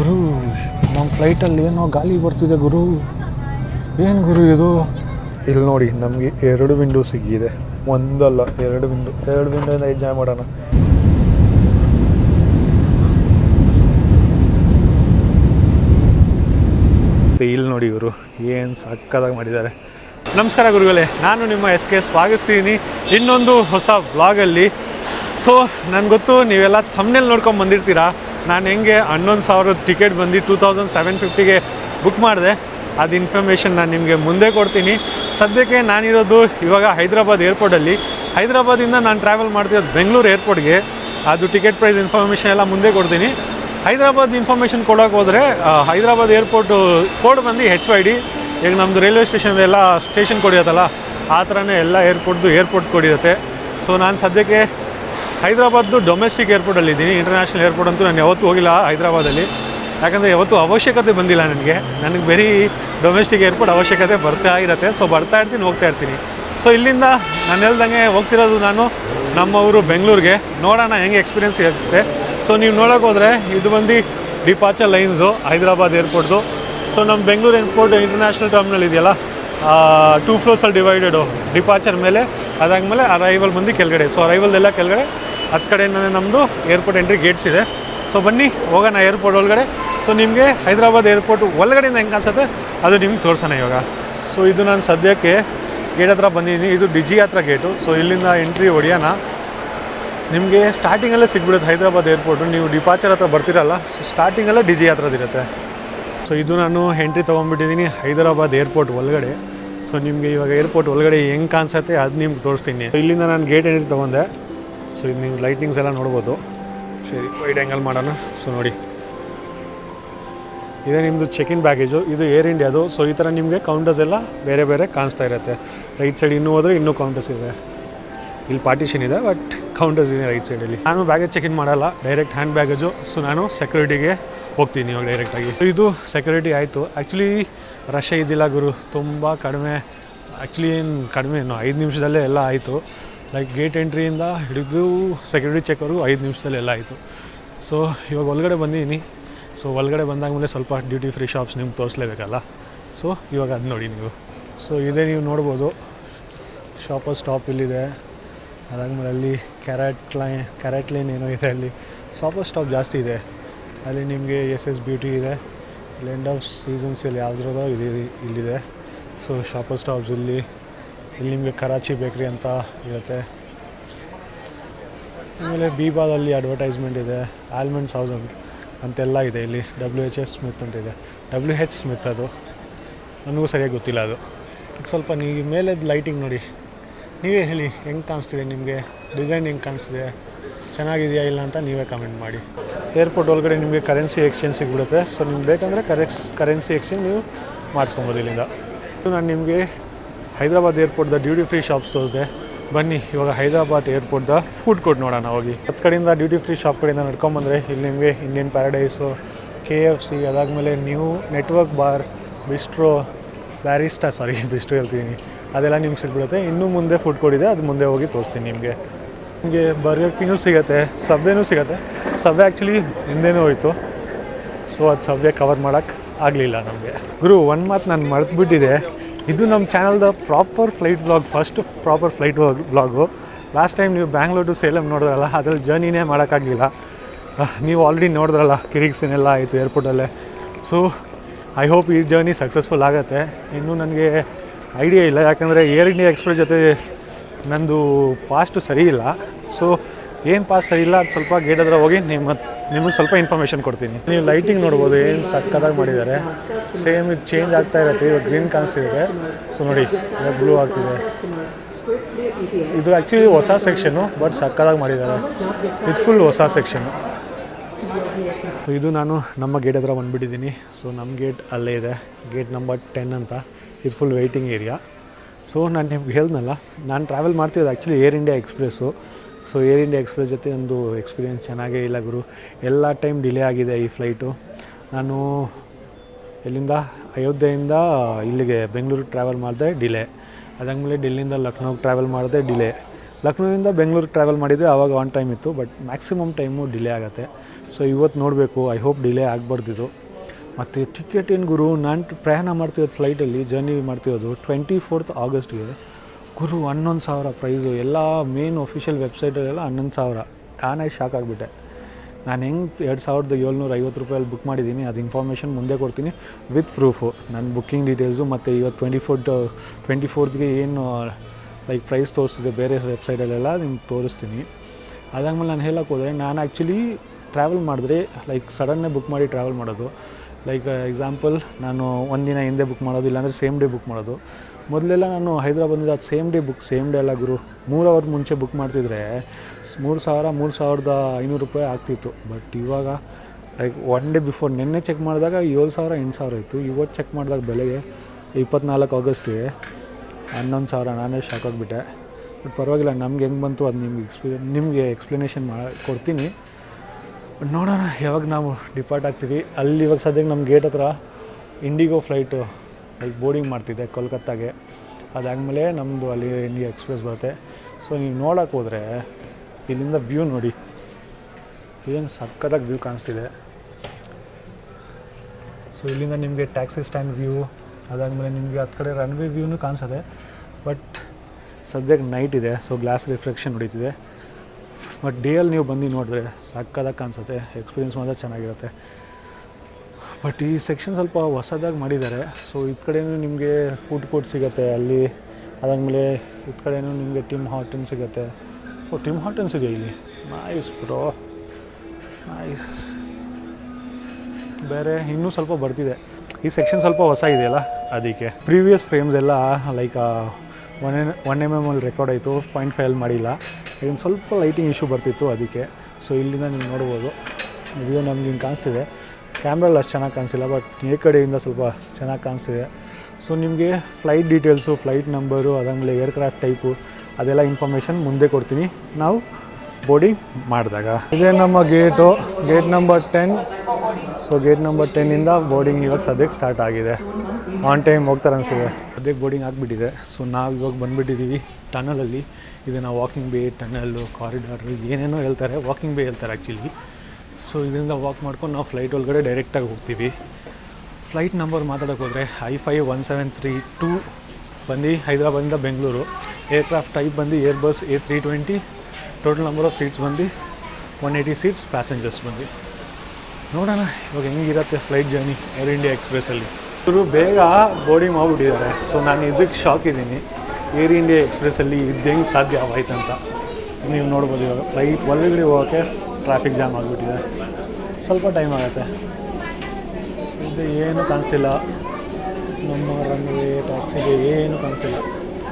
ಗುರು, ನಮ್ಮ ಫ್ಲೈಟಲ್ಲಿ ಏನೋ ಗಾಳಿ ಬರ್ತಿದೆ ಗುರು. ಏನು ಗುರು ಇದು? ಇಲ್ಲಿ ನೋಡಿ, ನಮಗೆ ಎರಡು ವಿಂಡೋ ಸಿಗಿದೆ ಒಂದಲ್ಲ, ಎರಡು ವಿಂಡೋ ಎರಡು ವಿಂಡೋಯಿಂದ ಎಂಜಾಯ್ ಮಾಡೋಣ. ಇಲ್ಲಿ ನೋಡಿ ಇವರು ಏನು ಸಕ್ಕದಾಗಿ ಮಾಡಿದ್ದಾರೆ. ನಮಸ್ಕಾರ ಗುರುಗಳೇ, ನಾನು ನಿಮ್ಮ ಎಸ್ ಕೆ ಸ್ವಾಗತಿಸ್ತೀನಿ. ಇನ್ನೊಂದು ಹೊಸ ಬ್ಲಾಗಲ್ಲಿ ಸೊ ನನಗೆ ಗೊತ್ತು, ನೀವೆಲ್ಲ ಥಮ್ನೆಲ್ ನೋಡ್ಕೊಂಡು ಬಂದಿರ್ತೀರಾ? ನಾನು ಹೆಂಗೆ ಹನ್ನೊಂದು ಸಾವಿರದ ಟಿಕೆಟ್ ಬಂದು ಟೂ ತೌಸಂಡ್ ಸೆವೆನ್ ಫಿಫ್ಟಿಗೆ ಬುಕ್ ಮಾಡಿದೆ, ಅದು ಇನ್ಫಾರ್ಮೇಷನ್ ನಾನು ನಿಮಗೆ ಮುಂದೆ ಕೊಡ್ತೀನಿ. ಸದ್ಯಕ್ಕೆ ನಾನಿರೋದು ಇವಾಗ ಹೈದ್ರಾಬಾದ್ ಏರ್ಪೋರ್ಟಲ್ಲಿ ಹೈದರಾಬಾದಿಂದ ನಾನು ಟ್ರಾವೆಲ್ ಮಾಡ್ತಿರೋದು ಬೆಂಗಳೂರು ಏರ್ಪೋರ್ಟ್ಗೆ ಅದು ಟಿಕೆಟ್ ಪ್ರೈಸ್ ಇನ್ಫಾರ್ಮೇಷನ್ ಎಲ್ಲ ಮುಂದೆ ಕೊಡ್ತೀನಿ. ಹೈದರಾಬಾದ್ ಇನ್ಫಾರ್ಮೇಷನ್ ಕೊಡೋಕೆ ಹೋದರೆ ಹೈದರಾಬಾದ್ ಏರ್ಪೋರ್ಟು ಕೋಡ್ ಬಂದು ಹೆಚ್ ವೈ ಡಿ ಈಗ ನಮ್ಮದು ರೈಲ್ವೆ ಸ್ಟೇಷನ್ ಎಲ್ಲ ಸ್ಟೇಷನ್ ಕೊಡಿರುತ್ತಲ್ಲ ಆ ಥರನೇ ಎಲ್ಲ ಏರ್ಪೋರ್ಟ್ದು ಏರ್ಪೋರ್ಟ್ ಕೊಡಿರುತ್ತೆ ಸೊ ನಾನು ಸದ್ಯಕ್ಕೆ ಹೈದ್ರಾಬಾದ್ದು ಡೊಮೆಸ್ಟಿಕ್ ಏರ್ಪೋರ್ಟಲ್ಲಿ ಇದ್ದೀನಿ. ಇಂಟರ್ನ್ಯಾಷನಲ್ ಏರ್ಪೋರ್ಟ್ ಅಂತೂ ನಾನು ಯಾವತ್ತೂ ಹೋಗಿಲ್ಲ ಹೈದರಾಬಾದಲ್ಲಿ. ಯಾಕಂದರೆ ಯಾವತ್ತೂ ಅವಶ್ಯಕತೆ ಬಂದಿಲ್ಲ ನನಗೆ. ನನಗೆ ಬರೀ ಡೊಮೆಸ್ಟಿಕ್ ಏರ್ಪೋರ್ಟ್ ಅವಶ್ಯಕತೆ ಬರ್ತಾ ಇರುತ್ತೆ. ಸೊ ಬರ್ತಾ ಇರ್ತೀನಿ, ಹೋಗ್ತಾ ಇರ್ತೀನಿ. ಸೊ ಇಲ್ಲಿಂದ ನಾನು ಹೇಳ್ದಂಗೆ ಹೋಗ್ತಿರೋದು ನಾನು ನಮ್ಮವರು ಬೆಂಗಳೂರಿಗೆ. ನೋಡೋಣ ಹೆಂಗೆ ಎಕ್ಸ್ಪೀರಿಯನ್ಸ್ ಇರುತ್ತೆ. ಸೊ ನೀವು ನೋಡೋಕೆ ಹೋದರೆ ಇದು ಬಂದು ಡಿಪಾರ್ಚರ್ ಲೈನ್ಸು ಹೈದರಾಬಾದ್ ಏರ್ಪೋರ್ಟ್ದು ಸೊ ನಮ್ಮ ಬೆಂಗಳೂರು ಏರ್ಪೋರ್ಟ್ ಇಂಟರ್ನ್ಯಾಷನಲ್ ಟರ್ಮಿನಲ್ ಇದೆಯಲ್ಲ ಟೂ ಫ್ಲೋರ್ಸಲ್ಲಿ ಡಿವೈಡೆಡು ಡಿಪಾರ್ಚರ್ ಮೇಲೆ, ಅದಾದಮೇಲೆ ಅರೈವಲ್ ಬಂದು ಕೆಳಗಡೆ. ಸೊ ಅರೈವಲ್ದೆಲ್ಲ ಕೆಳಗಡೆ. ಹತ್ತು ಕಡೆಯಿಂದನೇ ನಮ್ಮದು ಏರ್ಪೋರ್ಟ್ ಎಂಟ್ರಿ ಗೇಟ್ಸ್ ಇದೆ. ಸೊ ಬನ್ನಿ, ಹೋಗೋಣ ಏರ್ಪೋರ್ಟ್ ಒಳಗಡೆ. ಸೊ ನಿಮಗೆ ಹೈದರಾಬಾದ್ ಏರ್ಪೋರ್ಟ್ ಒಳಗಡೆಯಿಂದ ಹೆಂಗೆ ಅನ್ಸುತ್ತೆ ಅದು ನಿಮ್ಗೆ ತೋರಿಸೋಣ ಇವಾಗ. ಸೊ ಇದು ನಾನು ಸದ್ಯಕ್ಕೆ ಗೇಟ್ ಹತ್ರ ಬಂದಿದ್ದೀನಿ. ಇದು ಡಿಜಿ ಹತ್ರ ಗೇಟು ಸೊ ಇಲ್ಲಿಂದ ಎಂಟ್ರಿ ಹೊಡಿಯೋಣ ನಿಮಗೆ ಸ್ಟಾರ್ಟಿಂಗಲ್ಲೇ ಸಿಗ್ಬಿಡುತ್ತೆ ಹೈದರಾಬಾದ್ ಏರ್ಪೋರ್ಟು ನೀವು ಡಿಪಾರ್ಚರ್ ಹತ್ರ ಬರ್ತಿರಲ್ಲ ಸೊ ಸ್ಟಾರ್ಟಿಂಗಲ್ಲೇ ಡಿಜಿ ಹತ್ರದಿರುತ್ತೆ ಸೊ ಇದು ನಾನು ಎಂಟ್ರಿ ತೊಗೊಂಡ್ಬಿಟ್ಟಿದ್ದೀನಿ ಹೈದರಾಬಾದ್ ಏರ್ಪೋರ್ಟ್ ಒಳಗಡೆ. ಸೊ ನಿಮಗೆ ಇವಾಗ ಏರ್ಪೋರ್ಟ್ ಒಳಗಡೆ ಹೆಂಗೆ ಕಾಣಿಸುತ್ತೆ ಅದು ನಿಮ್ಗೆ ತೋರಿಸ್ತೀನಿ. ಇಲ್ಲಿಂದ ನಾನು ಗೇಟ್ ಎಂಟ್ರಿ ತೊಗೊಂಡೆ. ಸೊ ಇದು ನೀವು ಲೈಟಿಂಗ್ಸ್ ಎಲ್ಲ ನೋಡ್ಬೋದು. ಸರಿ ವೈಡ್ ಆ್ಯಂಗಲ್ ಮಾಡೋಣ. ಸೊ ನೋಡಿ. ಇದೇ ನಿಮ್ಮದು ಚೆಕ್ ಇನ್ ಬ್ಯಾಗೇಜು ಇದು ಏರ್ ಇಂಡಿಯಾದು ಸೊ ಈ ಥರ ನಿಮಗೆ ಕೌಂಟರ್ಸ್ ಎಲ್ಲ ಬೇರೆ ಬೇರೆ ಕಾಣಿಸ್ತಾ ಇರುತ್ತೆ. ರೈಟ್ ಸೈಡ್ ಇನ್ನೂ ಹೋದರೆ ಇನ್ನೂ ಕೌಂಟರ್ಸ್ ಇದೆ. ಇಲ್ಲಿ ಪಾರ್ಟಿಷನ್ ಇದೆ ಬಟ್ ಕೌಂಟರ್ಸ್ ಇದೆ ರೈಟ್ ಸೈಡಲ್ಲಿ ನಾನು ಬ್ಯಾಗೇಜ್ ಚೆಕ್ ಇನ್ ಮಾಡಲ್ಲ ಡೈರೆಕ್ಟ್ ಹ್ಯಾಂಡ್ ಬ್ಯಾಗೇಜು ಸೊ ನಾನು ಸೆಕ್ಯೂರಿಟಿಗೆ ಹೋಗ್ತೀನಿ ಇವಾಗ ಡೈರೆಕ್ಟಾಗಿ ಇದು ಸೆಕ್ಯೂರಿಟಿ ಆಯಿತು. ಆ್ಯಕ್ಚುಲಿ ರಶ್ ಇದ್ದಿಲ್ಲ ಗುರು. ತುಂಬ ಕಡಿಮೆ ಆ್ಯಕ್ಚುಲಿ ಏನು ಕಡಿಮೆ ಏನು ಐದು ನಿಮಿಷದಲ್ಲೇ ಎಲ್ಲ ಆಯಿತು. ಲೈಕ್ ಗೇಟ್ ಎಂಟ್ರಿಯಿಂದ ಹಿಡಿದು ಸೆಕ್ಯೂರಿಟಿ ಚೆಕ್ವರೆಗೂ ಐದು ನಿಮಿಷದಲ್ಲಿ ಎಲ್ಲ ಆಯಿತು. ಸೊ ಇವಾಗ ಒಳಗಡೆ ಬಂದಿದ್ದೀನಿ ಸೊ ಒಳಗಡೆ ಬಂದಾದ್ಮೇಲೆ ಸ್ವಲ್ಪ ಡ್ಯೂಟಿ ಫ್ರೀ ಶಾಪ್ಸ್ ನಿಮ್ಗೆ ತೋರಿಸ್ಲೇಬೇಕಲ್ಲ? ಸೊ ಇವಾಗ ಅದು ನೋಡಿ ನೀವು. ಸೊ ಇದೇ ನೀವು ನೋಡ್ಬೋದು. ಶಾಪರ್ ಸ್ಟಾಪ್ ಇಲ್ಲಿದೆ. ಅದಾದಮೇಲೆ ಅಲ್ಲಿ ಕ್ಯಾರೆಟ್ ಲೈನ್ ಕ್ಯಾರೆಟ್ ಲೈನ್ ಏನೋ ಇದೆ ಅಲ್ಲಿ. ಶಾಪರ್ ಸ್ಟಾಪ್ ಜಾಸ್ತಿ ಇದೆ. ಅಲ್ಲಿ ನಿಮಗೆ ಎಸ್ ಎಸ್ ಬ್ಯೂಟಿ ಇದೆ. ಲೆಂಡ್ ಆಫ್ ಸೀಸನ್ಸ್ ಇಲ್ಲಿ ಯಾವುದ್ರದೋ ಇದೆ, ಇಲ್ಲಿದೆ. ಸೊ ಶಾಪರ್ ಸ್ಟಾಪ್ಸ್ ಇಲ್ಲಿ. ಇಲ್ಲಿ ನಿಮಗೆ ಕರಾಚಿ ಬೇಕ್ರಿ ಅಂತ ಇರುತ್ತೆ ಆಮೇಲೆ ಬೀಬಾದಲ್ಲಿ ಅಡ್ವರ್ಟೈಸ್ಮೆಂಟ್ ಇದೆ ಆಲ್ಮಂಡ್ಸ್ ಹೌಸ್ ಅಂತ, ಅಂತೆಲ್ಲ ಇದೆ ಇಲ್ಲಿ ಡಬ್ಲ್ಯೂ ಎಚ್ ಎಸ್ ಸ್ಮಿತ್ ಅಂತ ಇದೆ. ಡಬ್ಲ್ಯೂ ಹೆಚ್ ಸ್ಮಿತ್ ಅದು. ನನಗೂ ಸರಿಯಾಗಿ ಗೊತ್ತಿಲ್ಲ ಅದು. ಸ್ವಲ್ಪ ನೀವು ಮೇಲೆದ್ದು ಲೈಟಿಂಗ್ ನೋಡಿ. ನೀವೇ ಹೇಳಿ, ಹೆಂಗೆ ಕಾಣಿಸ್ತಿದೆ ನಿಮಗೆ? ಡಿಸೈನ್ ಹೆಂಗೆ ಕಾಣಿಸ್ತಿದೆ? ಚೆನ್ನಾಗಿದೆಯಾ ಇಲ್ಲ ಅಂತ ನೀವೇ ಕಮೆಂಟ್ ಮಾಡಿ. ಏರ್ಪೋರ್ಟ್ ಒಳಗಡೆ ನಿಮಗೆ ಕರೆನ್ಸಿ ಎಕ್ಸ್ಚೇಂಜ್ ಸಿಗ್ಬಿಡುತ್ತೆ. ಸೊ ನಿಮ್ಗೆ ಬೇಕಂದರೆ ಕರೆಕ್ಸ್ ಕರೆನ್ಸಿ ಎಕ್ಸ್ಚೇಂಜ್ ನೀವು ಮಾಡಿಸ್ಕೊಬೋದು ಇಲ್ಲಿಂದ. ನಾನು ನಿಮಗೆ ಹೈದ್ರಾಬಾದ್ ಏರ್ಪೋರ್ಟ್ದ ಡ್ಯೂಟಿ ಫ್ರೀ ಶಾಪ್ಸ್ ತೋರಿಸಿದೆ ಬನ್ನಿ, ಇವಾಗ ಹೈದರಾಬಾದ್ ಏರ್ಪೋರ್ಟ್ದ ಫುಡ್ ಕೋರ್ಟ್ ನೋಡೋಣ ಹೋಗಿ. ಹತ್ತು ಕಡೆಯಿಂದ ಡ್ಯೂಟಿ ಫ್ರೀ ಶಾಪ್ ಕಡೆಯಿಂದ ನಡ್ಕೊಂಬಂದರೆ ಇಲ್ಲಿ ನಿಮಗೆ Indian Paradise K F C ಅದಾದಮೇಲೆ new network bar bistro Barista sorry bistro ಹೇಳ್ತೀನಿ ಅದೆಲ್ಲ ನಿಮ್ಗೆ ಸಿಗ್ಬಿಡುತ್ತೆ. ಇನ್ನೂ ಮುಂದೆ ಫುಡ್ ಕೋರ್ಟ್ ಇದೆ, ಅದು ಮುಂದೆ ಹೋಗಿ ತೋರಿಸ್ತೀನಿ ನಿಮಗೆ. ನಿಮಗೆ ಬರ್ಗರ್ ಕಿಂಗು ಸಿಗುತ್ತೆ ಸಬ್ವೆನೂ ಸಿಗುತ್ತೆ. ಸಬ್ವೆ ಆ್ಯಕ್ಚುಲಿ ಹಿಂದೆನೂ ಹೋಯಿತು. ಸೊ ಅದು ಸಬ್ವೆ ಕವರ್ ಮಾಡೋಕ್ಕೆ ಆಗಲಿಲ್ಲ ನಮಗೆ. ಗುರು, ಒಂದು ಮಾತು ನಾನು ಮರೆತುಬಿಟ್ಟಿದೆ. ಇದು ನಮ್ಮ ಚಾನಲ್ದ proper flight blog first proper flight blog last time ನೀವು ಬ್ಯಾಂಗ್ಳೂರ್ ಟು ಸೇಲಮ್ ನೋಡಿದ್ರಲ್ಲ, ಅದ್ರಲ್ಲಿ ಜರ್ನಿನೇ ಮಾಡೋಕ್ಕಾಗಲಿಲ್ಲ. ನೀವು ಆಲ್ರೆಡಿ ನೋಡಿದ್ರಲ್ಲ ಕಿರಿಕ್ಸನೆಲ್ಲ ಆಯಿತು ಏರ್ಪೋರ್ಟಲ್ಲೇ ಸೊ ಐ ಹೋಪ್ ಈ ಜರ್ನಿ ಸಕ್ಸಸ್ಫುಲ್ ಆಗುತ್ತೆ. ಇನ್ನೂ ನನಗೆ ಐಡಿಯಾ ಇಲ್ಲ, ಯಾಕಂದರೆ ಏರ್ ಇಂಡಿಯಾ ಎಕ್ಸ್ಪ್ರೆಸ್ ಜೊತೆ ನಂದು ಪಾಸ್ಟು ಸರಿ ಇಲ್ಲ. ಸೊ ಏನು ಪಾಸ್ ಸರಿ ಇಲ್ಲ ಅದು ಸ್ವಲ್ಪ ಗೇಟ್ ಹತ್ರ ಹೋಗಿ ನಿಮ್ಮ ನಿಮಗೆ ಸ್ವಲ್ಪ ಇನ್ಫಾರ್ಮೇಷನ್ ಕೊಡ್ತೀನಿ. ನೀವು ಲೈಟಿಂಗ್ ನೋಡ್ಬೋದು, ಏನು ಸಕ್ಕತ್ತಾಗಿ ಮಾಡಿದ್ದಾರೆ. ಸೇಮ್ ಇದು ಚೇಂಜ್ ಆಗ್ತಾ ಇರುತ್ತೆ ಇವಾಗ ಗ್ರೀನ್ ಕಾಣಿಸ್ತಿದೆ. ಸೊ ನೋಡಿ ಬ್ಲೂ ಆಗ್ತಿದೆ. ಇದು ಆ್ಯಕ್ಚುಲಿ ಹೊಸ ಸೆಕ್ಷನು ಬಟ್ ಸಕ್ಕತ್ತಾಗಿ ಮಾಡಿದ್ದಾರೆ. ಇದು ಫುಲ್ ಹೊಸ ಸೆಕ್ಷನು ಇದು ನಾನು ನಮ್ಮ ಗೇಟ್ ಹತ್ರ ಬಂದುಬಿಟ್ಟಿದ್ದೀನಿ. ಸೊ ನಮ್ಮ ಗೇಟ್ ಅಲ್ಲೇ ಇದೆ. ಗೇಟ್ ನಂಬರ್ ಟೆನ್ ಅಂತ. ಇದು ಫುಲ್ ವೆಯ್ಟಿಂಗ್ ಏರಿಯಾ ಸೊ ನಾನು ನಿಮ್ಗೆ ಹೇಳ್ದಲ್ಲ ನಾನು ಟ್ರಾವೆಲ್ ಮಾಡ್ತಿರೋದು actually Air India Express so Air India Express ಜೊತೆ ಒಂದು ಎಕ್ಸ್ಪೀರಿಯೆನ್ಸ್ ಚೆನ್ನಾಗೇ ಇಲ್ಲ ಗುರು. ಎಲ್ಲ ಟೈಮ್ ಡಿಲೇ ಆಗಿದೆ ಈ ಫ್ಲೈಟು ನಾನು ಎಲ್ಲಿಂದ? ಅಯೋಧ್ಯೆಯಿಂದ ಇಲ್ಲಿಗೆ ಬೆಂಗಳೂರು ಟ್ರಾವೆಲ್ ಮಾಡಿದೆ ಡಿಲೇ ಅದಾದಮೇಲೆ ಡೆಲ್ಲಿಯಿಂದ ಲಕ್ನೋಗೆ ಟ್ರಾವೆಲ್ ಮಾಡಿದೆ ಡಿಲೇ ಲಕ್ನೋದಿಂದ ಬೆಂಗಳೂರಿಗೆ ಟ್ರಾವೆಲ್ ಮಾಡಿದ್ದೆ ಆವಾಗ ಆನ್ ಟೈಮ್ ಇತ್ತು ಬಟ್ ಮ್ಯಾಕ್ಸಿಮಮ್ ಟೈಮು ಡಿಲೇ ಆಗುತ್ತೆ. ಸೊ ಇವತ್ತು ನೋಡಬೇಕು ಐ ಹೋಪ್ ಡಿಲೇ ಆಗಬಾರ್ದಿದು. ಮತ್ತು ಟಿಕೆಟ್ ಏನು ಗುರು, ನಾನು ಪ್ರಯಾಣ ಮಾಡ್ತಿರೋದು ಫ್ಲೈಟಲ್ಲಿ ಜರ್ನಿ ಮಾಡ್ತಿರೋದು ಟ್ವೆಂಟಿ ಫೋರ್ತ್ ಆಗಸ್ಟ್ಗೆ ಗುರು ಹನ್ನೊಂದು ಸಾವಿರ ಪ್ರೈಸು, ಎಲ್ಲ ಮೇನ್ ಒಫಿಷಿಯಲ್ ವೆಬ್ಸೈಟಲ್ಲೆಲ್ಲ ಹನ್ನೊಂದು ಸಾವಿರ. ನಾನೇ ಶಾಕ್ ಆಗಿಬಿಟ್ಟೆ. ನಾನು ಹೆಂಗೆ ಎರಡು ಸಾವಿರದ ಏಳ್ನೂರ ಐವತ್ತು ರೂಪಾಯಲ್ಲಿ ಬುಕ್ ಮಾಡಿದ್ದೀನಿ, ಅದು ಇನ್ಫಾರ್ಮೇಷನ್ ಮುಂದೆ ಕೊಡ್ತೀನಿ ವಿತ್ ಪ್ರೂಫು ನನ್ನ ಬುಕ್ಕಿಂಗ್ ಡೀಟೇಲ್ಸು ಮತ್ತು ಇವತ್ತು ಟ್ವೆಂಟಿ ಫೋರ್ತ್ ಟ್ವೆಂಟಿ ಫೋರ್ತ್ಗೆ ಏನು ಲೈಕ್ ಪ್ರೈಸ್ ತೋರಿಸ್ತಿದೆ ಬೇರೆ ವೆಬ್ಸೈಟಲ್ಲೆಲ್ಲ ನಿಮ್ಗೆ ತೋರಿಸ್ತೀನಿ. ಅದಾದಮೇಲೆ ನಾನು ಹೇಳಕ್ಕೆ ಹೋದರೆ, ನಾನು ಆ್ಯಕ್ಚುಲಿ ಟ್ರಾವೆಲ್ ಮಾಡಿದ್ರೆ ಲೈಕ್ ಸಡನ್ನೇ ಬುಕ್ ಮಾಡಿ ಟ್ರಾವೆಲ್ ಮಾಡೋದು. ಲೈಕ್ ಎಕ್ಸಾಂಪಲ್ ನಾನು ಒಂದಿನ ಹಿಂದೆ ಬುಕ್ ಮಾಡೋದು, ಇಲ್ಲಾಂದರೆ ಸೇಮ್ ಡೇ ಬುಕ್ ಮಾಡೋದು. ಮೊದಲೆಲ್ಲ ನಾನು ಹೈದ್ರಾಬಾದಿಂದ ಅದು same day book same day ಅಲ್ಲ ಗುರು. ಮೂರು ಅವರ್ ಮುಂಚೆ ಬುಕ್ ಮಾಡ್ತಿದ್ರೆ ಮೂರು ಸಾವಿರ, ಮೂರು ಸಾವಿರದ ಐನೂರು ರೂಪಾಯಿ ಆಗ್ತಿತ್ತು. ಬಟ್ ಇವಾಗ ಲೈಕ್ ಒನ್ ಡೇ ಬಿಫೋರ್ ನಿನ್ನೆ ಚೆಕ್ ಮಾಡಿದಾಗ ಏಳು ಸಾವಿರ, ಎಂಟು ಸಾವಿರ ಇತ್ತು. ಇವತ್ತು ಚೆಕ್ ಮಾಡಿದಾಗ ಬೆಲೆಗೆ ಇಪ್ಪತ್ನಾಲ್ಕು ಆಗಸ್ಟ್ಗೆ ಹನ್ನೊಂದು ಸಾವಿರ ನಾನೇ ಶಾಕ್ ಆಗಿಬಿಟ್ಟೆ. ಬಟ್ ಪರವಾಗಿಲ್ಲ, ನಮ್ಗೆ ಹೆಂಗೆ ಬಂತು ಅದು ನಿಮ್ಗೆ ಎಕ್ಸ್ಪ್ಲೇ ನಿಮಗೆ ಎಕ್ಸ್ಪ್ಲನೇಷನ್ ಮಾ, ಕೊಡ್ತೀನಿ. ನೋಡೋಣ, ಯಾವಾಗ ನಾವು ಡಿಪಾರ್ಟ್ ಆಗ್ತೀವಿ. ಅಲ್ಲಿ ಇವಾಗ ಸದ್ಯಕ್ಕೆ ನಮ್ಮ ಗೇಟ್ ಹತ್ರ ಇಂಡಿಗೋ ಫ್ಲೈಟು ಲೈಕ್ ಬೋರ್ಡಿಂಗ್ ಮಾಡ್ತಿದ್ದೆ ಕೋಲ್ಕತ್ತಾಗೆ. ಅದಾದಮೇಲೆ ನಮ್ಮದು ಅಲ್ಲಿ ಇಂಡಿಯಾ ಎಕ್ಸ್ಪ್ರೆಸ್ ಬರುತ್ತೆ. ಸೊ ನೀವು ನೋಡೋಕೆ ಹೋದರೆ ಇಲ್ಲಿಂದ ವ್ಯೂ ನೋಡಿ. ಏನು ಸಕ್ಕತ್ತಾಗಿ ವ್ಯೂ ಕಾಣಿಸ್ತಿದೆ. ಸೊ ಇಲ್ಲಿಂದ ನಿಮಗೆ ಟ್ಯಾಕ್ಸಿ ಸ್ಟ್ಯಾಂಡ್ ವ್ಯೂ ಅದಾದಮೇಲೆ ನಿಮಗೆ ಹತ್ತು ಕಡೆ ರನ್ವೇ ವ್ಯೂನು ಕಾಣಿಸುತ್ತೆ. ಬಟ್ ಸದ್ಯಕ್ಕೆ ನೈಟ್ ಇದೆ ಸೊ ಗ್ಲಾಸ್ ರಿಫ್ಲೆಕ್ಷನ್ ಹೊಡಿತಿದೆ. ಬಟ್ ಡೇಯಲ್ಲಿ ನೀವು ಬಂದು ನೋಡಿದ್ರೆ ಸಕ್ಕದಾಗಿ ಕಾಣಿಸುತ್ತೆ. ಎಕ್ಸ್ಪೀರಿಯನ್ಸ್ ಮಾತ್ರ ಚೆನ್ನಾಗಿರುತ್ತೆ. ಬಟ್ ಈ ಸೆಕ್ಷನ್ ಸ್ವಲ್ಪ ಹೊಸದಾಗಿ ಮಾಡಿದ್ದಾರೆ. ಸೊ ಈ ಕಡೆಯೂ ನಿಮಗೆ ಫುಡ್ ಕೋರ್ಟ್ ಸಿಗುತ್ತೆ, ಅಲ್ಲಿ ಅದಾದಮೇಲೆ ಈ ಕಡೆಯೂ ನಿಮಗೆ ಟಿಮ್ ಹಾಟನ್ ಸಿಗುತ್ತೆ. ಓ ಟಿಮ್ ಹಾಟನ್ಸ್ ಇದೆ ಇಲ್ಲಿ? ನೈಸ್ ಬ್ರೋ ನೈಸ್ ಬೇರೆ ಇನ್ನೂ ಸ್ವಲ್ಪ ಬರ್ತಿದೆ. ಈ ಸೆಕ್ಷನ್ ಸ್ವಲ್ಪ ಹೊಸ ಇದೆಯಲ್ಲ ಅದಕ್ಕೆ. ಪ್ರೀವಿಯಸ್ ಫ್ರೇಮ್ಸ್ ಎಲ್ಲ like one N one M M ಅಲ್ಲಿ ರೆಕಾರ್ಡ್ ಆಯಿತು ಪಾಯಿಂಟ್ ಫೈವ್ ಮಾಡಿಲ್ಲ. ಈಗ ಸ್ವಲ್ಪ ಲೈಟಿಂಗ್ ಇಶ್ಯೂ ಬರ್ತಿತ್ತು ಅದಕ್ಕೆ. ಸೊ ಇಲ್ಲಿಂದ ನೀವು ನೋಡ್ಬೋದು. ವ್ಯೂ ನಮ್ಗೆ ಹಿಂಗೆ ಕಾಣಿಸ್ತಿದೆ. ಕ್ಯಾಮ್ರಲ್ಲಿ ಅಷ್ಟು ಚೆನ್ನಾಗಿ ಕಾಣಿಸಿಲ್ಲ ಬಟ್ ಈ ಕಡೆಯಿಂದ ಸ್ವಲ್ಪ ಚೆನ್ನಾಗಿ ಕಾಣಿಸ್ತಿದೆ. ಸೊ ನಿಮಗೆ ಫ್ಲೈಟ್ ಡೀಟೇಲ್ಸು ಫ್ಲೈಟ್ ನಂಬರು ಅದಾದಮೇಲೆ ಏರ್ಕ್ರಾಫ್ಟ್ ಟೈಪು ಅದೆಲ್ಲ ಇನ್ಫಾರ್ಮೇಷನ್ ಮುಂದೆ ಕೊಡ್ತೀನಿ. ನಾವು ಬೋರ್ಡಿಂಗ್ ಮಾಡಿದಾಗ. ಇದೇ ನಮ್ಮ gate gate number ten so gate number ಟೆನ್ನಿಂದ boarding ಇವಾಗ ಸದ್ಯಕ್ಕೆ ಸ್ಟಾರ್ಟ್ ಆಗಿದೆ. ಆನ್ ಟೈಮ್ ಹೋಗ್ತಾರೆ ಅನಿಸಿದೆ ಸದ್ಯಕ್ಕೆ ಬೋರ್ಡಿಂಗ್ ಆಗಿಬಿಟ್ಟಿದೆ. ಸೊ ನಾವು ಇವಾಗ ಬಂದುಬಿಟ್ಟಿದ್ದೀವಿ ಟನಲಲ್ಲಿ ಇದನ್ನು ವಾಕಿಂಗ್ ಬೇ ಟನಲ್ಲು ಕಾರಿಡಾರು ಏನೇನೋ ಹೇಳ್ತಾರೆ. ವಾಕಿಂಗ್ ಬೇ ಹೇಳ್ತಾರೆ ಆ್ಯಕ್ಚುಲಿ ಸೊ ಇದರಿಂದ ವಾಕ್ ಮಾಡ್ಕೊಂಡು ನಾವು ಫ್ಲೈಟ್ ಒಳಗಡೆ ಡೈರೆಕ್ಟಾಗಿ ಹೋಗ್ತೀವಿ. ಫ್ಲೈಟ್ ನಂಬರ್ ಮಾತಾಡೋಕೆ ಹೋದರೆ I five one seven three two ಬಂದು ಹೈದ್ರಾಬಾದಿಂದ ಬೆಂಗಳೂರು. ಏರ್ಕ್ರಾಫ್ಟ್ ಟೈಪ್ ಬಂದು Airbus A three twenty total number of seats ಬಂದು ಒನ್ ಏಯ್ಟಿ ಸೀಟ್ಸ್ ಪ್ಯಾಸೆಂಜರ್ಸ್ ಬಂದು. ನೋಡೋಣ, ಇವಾಗ ಹೆಂಗಿರುತ್ತೆ ಫ್ಲೈಟ್ ಜರ್ನಿ ಏರ್ ಇಂಡಿಯಾ ಎಕ್ಸ್ಪ್ರೆಸ್ಸಲ್ಲಿ ಇವರು ಬೇಗ ಬೋರ್ಡಿಂಗ್ ಮಾಡಿಬಿಟ್ಟಿದ್ದಾರೆ. ಸೊ ನಾನು ಇದಕ್ಕೆ ಶಾಕ್ ಇದ್ದೀನಿ. ಏರ್ ಇಂಡಿಯಾ ಎಕ್ಸ್ಪ್ರೆಸ್ಸಲ್ಲಿ ಇದು ಹೆಂಗೆ ಸಾಧ್ಯ ಆಯ್ತಂತ. ನೀವು ನೋಡ್ಬೋದು ಇವಾಗ ಫ್ಲೈಟ್ ಒಳಗಡೆ ಹೋಗೋಕ್ಕೆ ಟ್ರಾಫಿಕ್ ಜಾಮ್ ಆಗಿಬಿಟ್ಟಿದೆ. ಸ್ವಲ್ಪ ಟೈಮ್ ಆಗುತ್ತೆ. ಇದು ಏನು ಕಾಣಿಸ್ತಿಲ್ಲ. ನಮ್ಮ ರನ್ವೇ ಟ್ಯಾಕ್ಸಿಗೆ ಏನು ಕಾಣಿಸ್ತಿಲ್ಲ.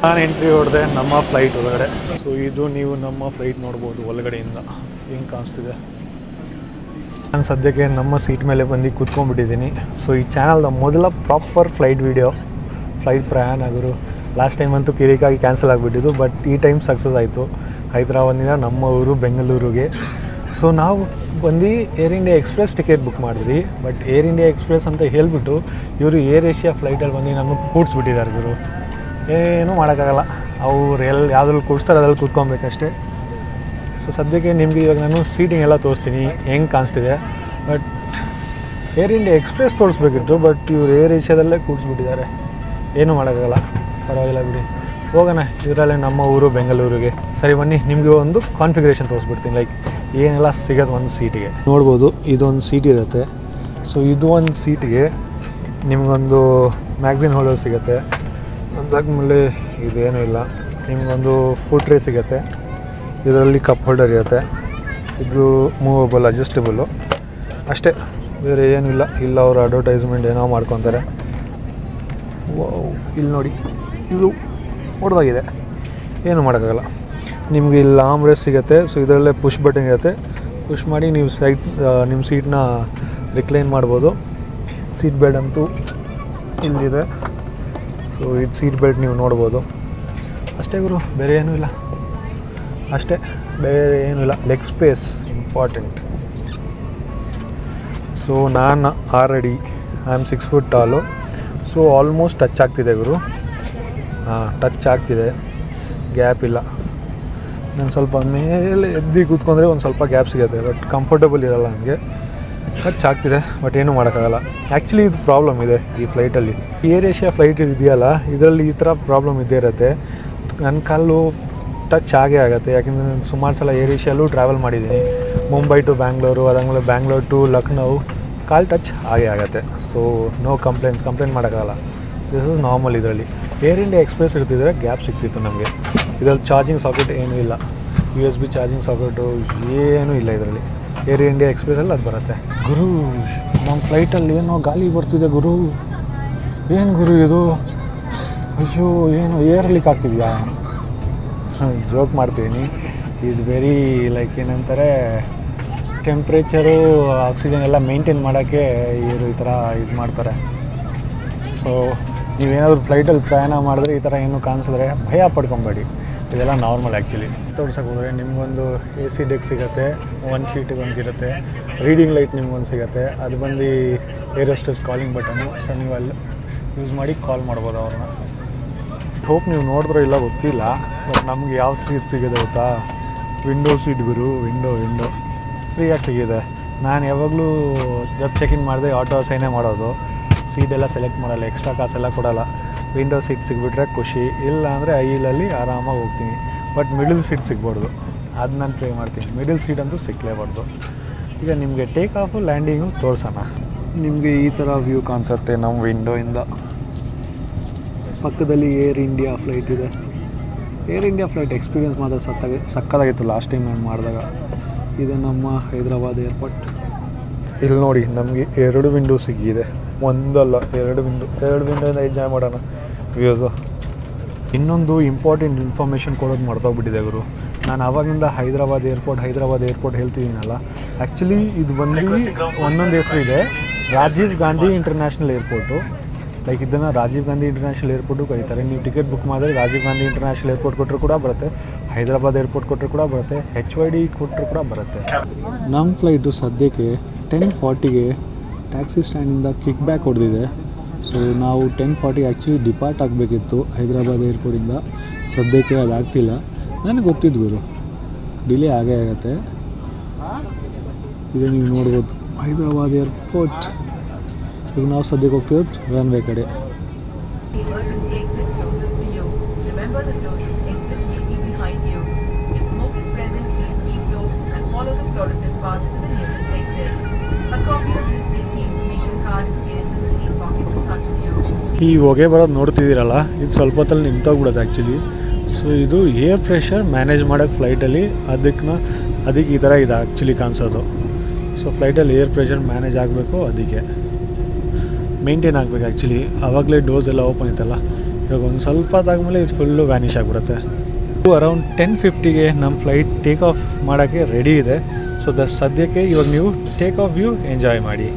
ನಾನು ಎಂಟ್ರಿ ಹೊಡೆದೆ ನಮ್ಮ ಫ್ಲೈಟ್ ಒಳಗಡೆ. ಸೊ ಇದು ನೀವು ನಮ್ಮ ಫ್ಲೈಟ್ ನೋಡ್ಬೋದು ಒಳಗಡೆಯಿಂದ. ಹೆಂಗೆ ಕಾಣಿಸ್ತಿದೆ? ನಾನು ಸದ್ಯಕ್ಕೆ ನಮ್ಮ ಸೀಟ್ ಮೇಲೆ ಬಂದು ಕೂತ್ಕೊಂಡ್ಬಿಟ್ಟಿದ್ದೀನಿ. ಸೊ ಈ ಚಾನಲ್ನ ಮೊದಲ ಪ್ರಾಪರ್ ಫ್ಲೈಟ್ ವೀಡಿಯೋ ಫ್ಲೈಟ್ ಪ್ರಯಾಣ ಗುರು. ಲಾಸ್ಟ್ ಟೈಮ್ ಅಂತೂ ಕಿರಿಕಾಗಿ ಕ್ಯಾನ್ಸಲ್ ಆಗಿಬಿಟ್ಟಿದ್ದು ಬಟ್ ಈ ಟೈಮ್ ಸಕ್ಸಸ್ ಆಯಿತು. ಹೈದ್ರಾಬಾದಿಂದ ನಮ್ಮ ಊರು, ಬೆಂಗಳೂರಿಗೆ. ಸೊ ನಾವು ಬಂದು Air India Express ticket book ಮಾಡಿದ್ವಿ. ಬಟ್ ಏರ್ ಇಂಡಿಯಾ ಎಕ್ಸ್ಪ್ರೆಸ್ ಅಂತ ಹೇಳಿಬಿಟ್ಟು ಇವರು ಏರ್ ಏಷ್ಯಾ ಫ್ಲೈಟಲ್ಲಿ ಬಂದು ನಮಗೆ ಕೂಡ್ಸ್ಬಿಟ್ಟಿದ್ದಾರೆ ಗುರು. ಏನೂ ಮಾಡೋಕ್ಕಾಗಲ್ಲ. ಅವ್ರು ಎಲ್ಲಿ ಯಾವುದ್ರಲ್ಲಿ ಕೂಡಿಸ್ತಾರೆ ಅದ್ರಲ್ಲಿ ಕೂತ್ಕೊಬೇಕಷ್ಟೇ. ಸೊ ಸದ್ಯಕ್ಕೆ ನಿಮಗೆ ಇವಾಗ ನಾನು ಸೀಟಿಂಗ್ ಎಲ್ಲ ತೋರಿಸ್ತೀನಿ. ಹೆಂಗೆ ಕಾಣಿಸ್ತಿದೆ? ಬಟ್ ಏರ್ ಇಂಡಿಯಾ ಎಕ್ಸ್ಪ್ರೆಸ್ ತೋರಿಸ್ಬೇಕಿತ್ತು ಬಟ್ ಇವ್ರು ಏರ್ ಏಷ್ಯಾದಲ್ಲೇ ಕೂಡಿಸ್ಬಿಟ್ಟಿದ್ದಾರೆ. ಏನೂ ಮಾಡೋಕ್ಕಾಗಲ್ಲ. ಪರವಾಗಿಲ್ಲ ಬಿಡಿ. ಹೋಗೋಣ. ಇದರಲ್ಲೇ ನಮ್ಮ ಊರು, ಬೆಂಗಳೂರಿಗೆ. ಸರಿ ಬನ್ನಿ, ನಿಮಗೆ ಒಂದು ಕಾನ್ಫಿಗರೇಷನ್ ತೋರಿಸ್ಬಿಡ್ತೀನಿ. ಲೈಕ್ ಏನೆಲ್ಲ ಸಿಗೋದು ಒಂದು ಸೀಟಿಗೆ? ನೋಡ್ಬೋದು ಇದೊಂದು ಸೀಟ್ ಇರುತ್ತೆ. ಸೊ ಇದು ಒಂದು ಸೀಟಿಗೆ ನಿಮಗೊಂದು ಮ್ಯಾಗ್ಝಿನ್ ಹೋಲ್ಡರ್ ಸಿಗುತ್ತೆ. ಅದಾದ್ಮೇಲೆ ಇದೇನೂ ಇಲ್ಲ. ನಿಮಗೊಂದು ಫುಡ್ ಟ್ರೇ ಸಿಗುತ್ತೆ. ಇದರಲ್ಲಿ ಕಪ್ ಹೋಲ್ಡರ್ ಇರುತ್ತೆ. ಇದು ಮೂವಬಲ್ ಅಡ್ಜಸ್ಟಬಲ್ಲು ಅಷ್ಟೇ ಬೇರೆ ಏನೂ ಇಲ್ಲ. ಇಲ್ಲ ಅವರು ಅಡ್ವರ್ಟೈಸ್ಮೆಂಟ್ ಏನೋ ಮಾಡ್ಕೊತಾರೆ. ಇಲ್ಲಿ ನೋಡಿ. ಇದು ಹೊಡೆದಾಗಿದೆ ಏನು ಮಾಡೋಕ್ಕಾಗಲ್ಲ. ನಿಮಗೆ ಇಲ್ಲಿ ಆಮ್ರೆಸ್ ಸಿಗುತ್ತೆ. ಸೊ ಇದರಲ್ಲೇ ಪುಷ್ ಬಟನ್ ಇರುತ್ತೆ. ಪುಷ್ ಮಾಡಿ ನೀವು ಸೈಟ್ ನಿಮ್ಮ ಸೀಟ್ನ ರಿಕ್ಲೈನ್ ಮಾಡ್ಬೋದು. ಸೀಟ್ ಬೆಲ್ಟ್ ಅಂತೂ ಇಲ್ಲಿದೆ. ಸೊ ಇದು ಸೀಟ್ ಬೆಲ್ಟ್ ನೀವು ನೋಡ್ಬೋದು. ಅಷ್ಟೇ ಗುರು, ಬೇರೆ ಏನೂ ಇಲ್ಲ. ಅಷ್ಟೇ, ಬೇರೆ ಏನೂ ಇಲ್ಲ. ಲೆಗ್ ಸ್ಪೇಸ್ ಇಂಪಾರ್ಟೆಂಟ್ ಸೊ ನಾನು already I am six foot tall so almost touch ಆಗ್ತಿದೆ ಗುರು. ಹಾಂ ಟಚ್ ಆಗ್ತಿದೆ. ಗ್ಯಾಪ್ ಇಲ್ಲ. ನಾನು ಸ್ವಲ್ಪ ಮೇಲೆ ಎದ್ದು ಕೂತ್ಕೊಂಡ್ರೆ ಒಂದು ಸ್ವಲ್ಪ ಗ್ಯಾಪ್ ಸಿಗುತ್ತೆ ಬಟ್ ಕಂಫರ್ಟಬಲ್ ಇರಲ್ಲ ನನಗೆ ಖರ್ಚು ಆಗ್ತಿದೆ ಬಟ್ ಏನೂ ಮಾಡೋಕ್ಕಾಗಲ್ಲ. ಆ್ಯಕ್ಚುಲಿ ಇದು ಪ್ರಾಬ್ಲಮ್ ಇದೆ ಈ ಫ್ಲೈಟಲ್ಲಿ ಏರ್ ಏಷ್ಯಾ ಫ್ಲೈಟ್ ಇದೆಯಲ್ಲ, ಇದರಲ್ಲಿ ಈ ಥರ ಪ್ರಾಬ್ಲಮ್ ಇದ್ದೇ ಇರುತ್ತೆ. ನನ್ನ ಕಾಲು ಟಚ್ ಆಗೇ ಆಗುತ್ತೆ, ಯಾಕೆಂದರೆ ನಾನು ಸುಮಾರು ಸಲ ಏರ್ ಏಷ್ಯಾಲೂ ಟ್ರಾವೆಲ್ ಮಾಡಿದ್ದೀನಿ. ಮುಂಬೈ ಟು ಬ್ಯಾಂಗ್ಳೂರು ಅದಾದಮೇಲೆ ಬ್ಯಾಂಗ್ಳೂರ್ ಟು ಲಕ್ನೌ ಕಾಲ್ ಟಚ್ ಆಗೇ ಆಗುತ್ತೆ. ಸೊ ನೋ ಕಂಪ್ಲೇಂಟ್ಸ್ ಕಂಪ್ಲೇಂಟ್ ಮಾಡೋಕ್ಕಾಗಲ್ಲ. ದಿಸ್ ಇಸ್ ನಾರ್ಮಲ್ ಇದರಲ್ಲಿ. ಏರ್ ಇಂಡಿಯಾ ಎಕ್ಸ್ಪ್ರೆಸ್ ಇರ್ತಿದ್ರೆ ಗ್ಯಾಪ್ ಸಿಗ್ತಿತ್ತು ನಮಗೆ. ಇದರಲ್ಲಿ ಚಾರ್ಜಿಂಗ್ ಸಾಕೆಟ್ ಏನೂ ಇಲ್ಲ. U S B charging socket ಏನೂ ಇಲ್ಲ ಇದರಲ್ಲಿ. ಏರ್ ಇಂಡಿಯಾ ಎಕ್ಸ್ಪ್ರೆಸ್ಸಲ್ಲಿ ಅದು ಬರುತ್ತೆ. ಗುರು ನಮ್ಮ ಫ್ಲೈಟಲ್ಲಿ ಏನೋ ಗಾಳಿ ಬರ್ತಿದೆ ಗುರು. ಏನು ಗುರು ಇದು? ಅಯ್ಯೋ ಏನು ಏರ್ ಲೀಕ್ ಆಗ್ತಿದೆಯಾ? ಜೋಕ್ ಮಾಡ್ತೀನಿ. ಇದು ವೆರಿ ಲೈಕ್ ಏನಂತಾರೆ ಟೆಂಪ್ರೇಚರು ಆಕ್ಸಿಜನ್ ಎಲ್ಲ ಮೇಂಟೈನ್ ಮಾಡೋಕ್ಕೆ ಇವರು ಈ ಥರ ಇದು ಮಾಡ್ತಾರೆ. ಸೊ ನೀವೇನಾದರೂ ಫ್ಲೈಟಲ್ಲಿ ಪ್ರಯಾಣ ಮಾಡಿದ್ರೆ ಈ ಥರ ಏನು ಕಾಣಿಸಿದ್ರೆ ಭಯ ಪಡ್ಕೊಬೇಡಿ. ಇದೆಲ್ಲ ನಾರ್ಮಲ್ ಆ್ಯಕ್ಚುಲಿ ತೋರ್ಸಕ್ಕೆ ಹೋದರೆ ನಿಮಗೊಂದು ಎ ಸಿ ಡೆಕ್ ಸಿಗುತ್ತೆ ಒನ್ ಸೀಟಿಗೆ ಒಂದು ಇರುತ್ತೆ ರೀಡಿಂಗ್ ಲೈಟ್ ನಿಮ್ಗೊಂದು ಸಿಗುತ್ತೆ, ಅದು ಬಂದು ಏರೋಸ್ಟಸ್ ಕಾಲಿಂಗ್ ಬಟನು ಸೊ ನೀವು ಅಲ್ಲಿ ಯೂಸ್ ಮಾಡಿ ಕಾಲ್ ಮಾಡ್ಬೋದು ಅವ್ರನ್ನ. ಹೋಪ್ ನೀವು ನೋಡಿದ್ರೋ ಇಲ್ಲ ಗೊತ್ತಿಲ್ಲ ಬಟ್ ನಮ್ಗೆ ಯಾವ ಸೀಟ್ ಸಿಗಿದೆ ಗೊತ್ತಾ? ವಿಂಡೋ ಸೀಟ್ ಗುರು ವಿಂಡೋ ವಿಂಡೋ ಫ್ರೀಯಾಗಿ ಸಿಗಿದೆ. ನಾನು ಯಾವಾಗಲೂ ಜಬ್ ಚೆಕಿಂಗ್ ಮಾಡಿದೆ ಆಟೋ ಸೈನೇ ಮಾಡೋದು. ಸೀಟೆಲ್ಲ ಸೆಲೆಕ್ಟ್ ಮಾಡಲ್ಲ ಎಕ್ಸ್ಟ್ರಾ ಕಾಸೆಲ್ಲ ಕೊಡಲ್ಲ. ವಿಂಡೋ ಸೀಟ್ ಸಿಗ್ಬಿಟ್ರೆ ಖುಷಿ ಇಲ್ಲ ಅಂದರೆ ಐಲಲ್ಲಿ ಆರಾಮಾಗಿ ಹೋಗ್ತೀನಿ. ಬಟ್ ಮಿಡಲ್ ಸೀಟ್ ಸಿಗ್ಬಾರ್ದು. ಅದು ನಾನು ಟ್ರೈ ಮಾಡ್ತೀನಿ. ಮಿಡಲ್ ಸೀಟ್ ಅಂತೂ ಸಿಕ್ಕಲೇಬಾರ್ದು ಈಗ ನಿಮಗೆ ಟೇಕ್ ಆಫು ಲ್ಯಾಂಡಿಂಗು ತೋರಿಸೋಣ. ನಿಮಗೆ ಈ ಥರ ವ್ಯೂ ಕಾಣಿಸುತ್ತೆ ನಮ್ಮ ವಿಂಡೋಯಿಂದ ಪಕ್ಕದಲ್ಲಿ ಏರ್ ಇಂಡಿಯಾ ಫ್ಲೈಟ್ ಇದೆ. ಏರ್ ಇಂಡಿಯಾ ಫ್ಲೈಟ್ ಎಕ್ಸ್ಪೀರಿಯನ್ಸ್ ಮಾತ್ರ ಸತ್ತಾಗಿ ಸಕ್ಕದಾಗಿತ್ತು ಲಾಸ್ಟ್ ಟೈಮ್ ನಾನು ಮಾಡಿದಾಗ. ಇದು ನಮ್ಮ ಹೈದರಾಬಾದ್ ಏರ್ಪೋರ್ಟ್ ಇಲ್ಲಿ ನೋಡಿ ನಮಗೆ ಎರಡು ವಿಂಡೋ ಸಿಗಿದೆ ಒಂದಲ್ಲ ಎರಡು ವಿಂಡೋ ಎರಡು ವಿಂಡೋಯಿಂದ ಎಂಜಾಯ್ ಮಾಡೋಣ. ವ್ಯೂಸು. ಇನ್ನೊಂದು ಇಂಪಾರ್ಟೆಂಟ್ ಇನ್ಫಾರ್ಮೇಷನ್ ಕೊಡೋದು ಮರ್ತೋಗ್ಬಿಟ್ಟಿದೆ ಗುರು. ನಾನು ಆವಾಗಿಂದ ಹೈದರಾಬಾದ್ ಏರ್ಪೋರ್ಟ್ ಹೈದರಾಬಾದ್ ಏರ್ಪೋರ್ಟ್ ಹೇಳ್ತಿದ್ದೀನಲ್ಲ. ಆ್ಯಕ್ಚುಲಿ ಇದು ಬಂದು ಒಂದೊಂದು ಹೆಸರು ಇದೆ. Rajiv Gandhi international airport like ಇದನ್ನು ರಾಜೀವ್ ಗಾಂಧಿ ಇಂಟರ್ನ್ಯಾಷನಲ್ ಏರ್ಪೋರ್ಟು ಕರೀತಾರೆ. ನೀವು ಟಿಕೆಟ್ ಬುಕ್ ಮಾಡಿದ್ರೆ ರಾಜೀವ್ ಗಾಂಧಿ ಇಂಟರ್ನ್ಯಾಷನಲ್ ಏರ್ಪೋರ್ಟ್ ಕೊಟ್ಟರು ಕೂಡ ಬರುತ್ತೆ. ಹೈದರಾಬಾದ್ ಏರ್ಪೋರ್ಟ್ ಕೊಟ್ಟರು ಕೂಡ ಬರುತ್ತೆ. ಹೆಚ್ ವೈ ಡಿ ಕೊಟ್ಟರು ಕೂಡ ಬರುತ್ತೆ. ನಮ್ಮ ಫ್ಲೈಟು ಸದ್ಯಕ್ಕೆ ಟೆನ್ ಫಾರ್ಟಿಗೆ ಟ್ಯಾಕ್ಸಿ ಸ್ಟ್ಯಾಂಡಿಂದ ಕಿಕ್ ಬ್ಯಾಕ್ ಹೊಡೆದಿದೆ. ಸೊ ನಾವು ಟೆನ್ ಫಾರ್ಟಿ ಆ್ಯಕ್ಚುಲಿ ಡಿಪಾರ್ಟ್ ಆಗಬೇಕಿತ್ತು ಹೈದರಾಬಾದ್ ಏರ್ಪೋರ್ಟಿಂದ ಸದ್ಯಕ್ಕೆ ಅದು ಆಗ್ತಿಲ್ಲ. ನನಗೆ ಗೊತ್ತಿದ್ದು ಗುರು. ಡಿಲೇ ಆಗೇ ಆಗತ್ತೆ. ಇದು ನೀವು ನೋಡ್ಬೋದು. ಹೈದರಾಬಾದ್ ಏರ್ಪೋರ್ಟ್ ಈಗ ನಾವು ಸದ್ಯಕ್ಕೆ ಹೋಗ್ತಿರೋದು ರನ್ವೇ ಕಡೆ. To the closest ಈ ಹೊಗೆ ಬರೋದು ನೋಡ್ತಿದ್ದೀರಲ್ಲ? ಇದು ಸ್ವಲ್ಪ ಹೊತ್ತಲ್ಲಿ ನಿಂತೋಗ್ಬಿಡೋದು ಆ್ಯಕ್ಚುಲಿ ಸೊ ಇದು ಏರ್ ಪ್ರೆಷರ್ ಮ್ಯಾನೇಜ್ ಮಾಡೋಕ್ಕೆ ಫ್ಲೈಟಲ್ಲಿ ಅದಕ್ಕೆ ಅದಕ್ಕೆ ಈ ಥರ ಇದೆ ಆ್ಯಕ್ಚುಲಿ ಕಾಣಿಸೋದು. ಸೊ ಫ್ಲೈಟಲ್ಲಿ ಏರ್ ಪ್ರೆಷರ್ ಮ್ಯಾನೇಜ್ ಆಗಬೇಕು ಅದಕ್ಕೆ. ಮೇಂಟೈನ್ ಆಗಬೇಕು ಆ್ಯಕ್ಚುಲಿ ಆವಾಗಲೇ ಡೋಸ್ ಎಲ್ಲ ಓಪನ್ ಇತ್ತಲ್ಲ? ಇವಾಗ ಒಂದು ಸ್ವಲ್ಪ ಆದಮೇಲೆ ಇದು ಫುಲ್ಲು ವ್ಯಾನಿಷ್ ಆಗಿಬಿಡುತ್ತೆ. ಅರೌಂಡ್ ಟೆನ್ ಫಿಫ್ಟಿಗೆ ನಮ್ಮ ಫ್ಲೈಟ್ ಟೇಕ್ ಆಫ್ ಮಾಡೋಕ್ಕೆ ರೆಡಿ ಇದೆ. ಸೊ ದ ಸದ್ಯಕ್ಕೆ ಇವಾಗ ನೀವು ಟೇಕ್ ಆಫ್ ವ್ಯೂ ಎಂಜಾಯ್ ಮಾಡಿ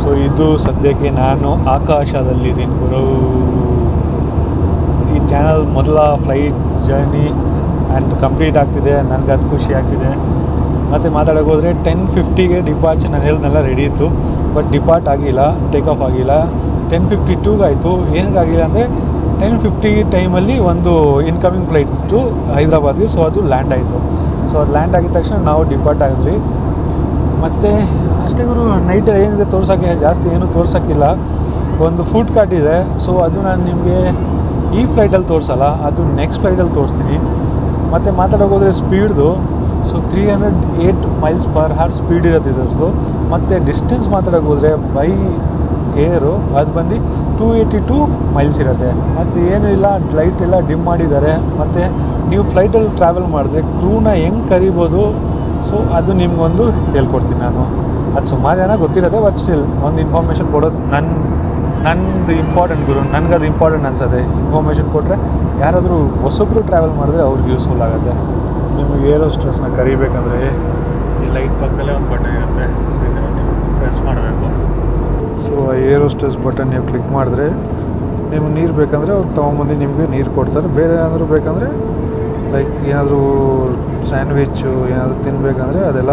ಸೊ ಇದು ಸದ್ಯಕ್ಕೆ ನಾನು ಆಕಾಶದಲ್ಲಿದ್ದೀನಿ ಗುರು. ಈ ಚಾನಲ್ ಮೊದಲ ಫ್ಲೈಟ್ ಜರ್ನಿ ಆ್ಯಂಡ್ ಕಂಪ್ಲೀಟ್ ಆಗ್ತಿದೆ, ನನಗೆ ಅದು ಖುಷಿ ಆಗ್ತಿದೆ. ಮತ್ತು ಮಾತಾಡೋಕೆ ಹೋದರೆ ಟೆನ್ ಫಿಫ್ಟಿಗೆ ಡಿಪಾರ್ಚರ್ ನಾನು ಹೇಳ್ದೆಲ್ಲ ರೆಡಿ ಇತ್ತು ಬಟ್ ಡಿಪಾರ್ಟ್ ಆಗಿಲ್ಲ ಟೇಕ್ ಆಫ್ ಆಗಿಲ್ಲ. ಟೆನ್ ಫಿಫ್ಟಿ ಟೂಗಾಯಿತು ಏನಕ್ಕಾಗಿಲ್ಲ ಅಂದರೆ ಟೆನ್ ಫಿಫ್ಟಿ ಟೈಮಲ್ಲಿ ಒಂದು ಇನ್ಕಮಿಂಗ್ ಫ್ಲೈಟ್ ಇತ್ತು ಹೈದರಾಬಾದ್ಗೆ ಸೊ ಅದು ಲ್ಯಾಂಡ್ ಆಯಿತು. ಸೊ ಅದು ಲ್ಯಾಂಡ್ ಆಗಿದ ತಕ್ಷಣ ನಾವು ಡಿಪಾರ್ಟ್ ಆಗಿದ್ವಿ. ಮತ್ತು ಅಷ್ಟೇ ಗುರು ನೈಟ್ ಏನಿದೆ ತೋರ್ಸೋಕ್ಕೆ? ಜಾಸ್ತಿ ಏನೂ ತೋರ್ಸೋಕ್ಕಿಲ್ಲ. ಒಂದು ಫುಡ್ ಕಾರ್ಟ್ ಇದೆ. ಸೊ ಅದು ನಾನು ನಿಮಗೆ ಈ ಫ್ಲೈಟಲ್ಲಿ ತೋರಿಸಲ್ಲ, ಅದು ನೆಕ್ಸ್ಟ್ ಫ್ಲೈಟಲ್ಲಿ ತೋರಿಸ್ತೀನಿ. ಮತ್ತು ಮಾತಾಡೋಕೋದ್ರೆ ಸ್ಪೀಡ್ದು so three hundred eight miles per hour speed ಇರುತ್ತೆ ಇದ್ರದ್ದು. ಮತ್ತು ಡಿಸ್ಟೆನ್ಸ್ ಮಾತಾಡೋಕೋದ್ರೆ ಬೈ ಏರು ಅದು ಬಂದು ಟೂ ಏಯ್ಟಿ ಟೂ ಮೈಲ್ಸ್ ಇರುತ್ತೆ. ಮತ್ತು ಏನೂ ಇಲ್ಲ ಲೈಟ್ ಎಲ್ಲ ಡಿಮ್ ಮಾಡಿದ್ದಾರೆ. ಮತ್ತು ನೀವು ಫ್ಲೈಟಲ್ಲಿ ಟ್ರಾವೆಲ್ ಮಾಡಿದ್ರೆ ಕ್ರೂನ ಹೆಂಗೆ ಕರಿಬೋದು? ಸೊ ಅದು ನಿಮಗೊಂದು ಹೇಳ್ಕೊಡ್ತೀನಿ ನಾನು. ಅದು ಸುಮಾರು ಜನ ಗೊತ್ತಿರುತ್ತೆ ಬಟ್ ಸ್ಟಿಲ್ ಒಂದು ಇನ್ಫಾರ್ಮೇಷನ್ ಕೊಡೋದು ನನ್ನ ನನ್ನದು ಇಂಪಾರ್ಟೆಂಟ್ ಗುರು ನನಗದು ಇಂಪಾರ್ಟೆಂಟ್ ಅನ್ಸುತ್ತೆ. ಇನ್ಫಾರ್ಮೇಷನ್ ಕೊಟ್ಟರೆ ಯಾರಾದರೂ ಹೊಸೊಬ್ಬರು ಟ್ರಾವೆಲ್ ಮಾಡಿದ್ರೆ ಅವ್ರಿಗೆ ಯೂಸ್ಫುಲ್ ಆಗುತ್ತೆ. ನಿಮಗೆ ಏರೋ ಸ್ಟ್ರೆಸ್ನ ಕರಿಬೇಕಂದ್ರೆ ಈ ಲೈಟ್ ಪಕ್ಕದಲ್ಲೇ ಒಂದು ಬಟನ್ ಇರುತ್ತೆ. ನೀವು ಪ್ರೆಸ್ ಮಾಡಬೇಕು. ಸೊ ಏರೋ ಸ್ಟ್ರೆಸ್ ಬಟನ್ ನೀವು ಕ್ಲಿಕ್ ಮಾಡಿದ್ರೆ ನಿಮ್ಗೆ ನೀರು ಬೇಕಂದರೆ ಅವ್ರು ತೊಗೊಂಬಂದು ನಿಮಗೆ ನೀರು ಕೊಡ್ತಾರೆ. ಬೇರೆ ಏನಾದರೂ ಬೇಕಂದರೆ ಲೈಕ್ ಏನಾದರೂ ಸ್ಯಾಂಡ್ವಿಚ್ಚು ಏನಾದರೂ ತಿನ್ನಬೇಕಂದ್ರೆ ಅದೆಲ್ಲ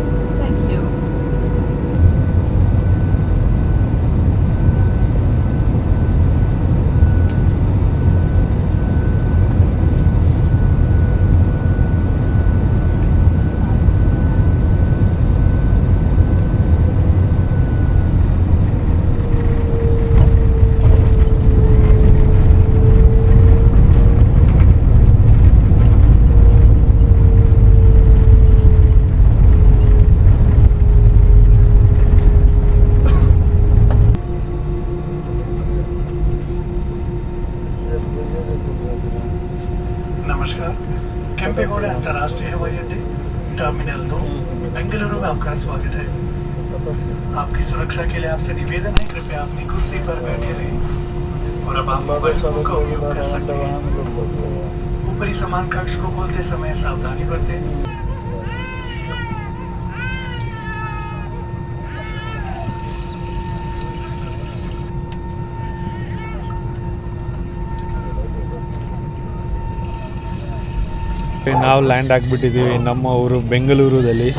ನಾವು ಲ್ಯಾಂಡ್ ಆಗಿಬಿಟ್ಟಿದ್ದೀವಿ ನಮ್ಮ ಊರು ಬೆಂಗಳೂರಲ್ಲಿ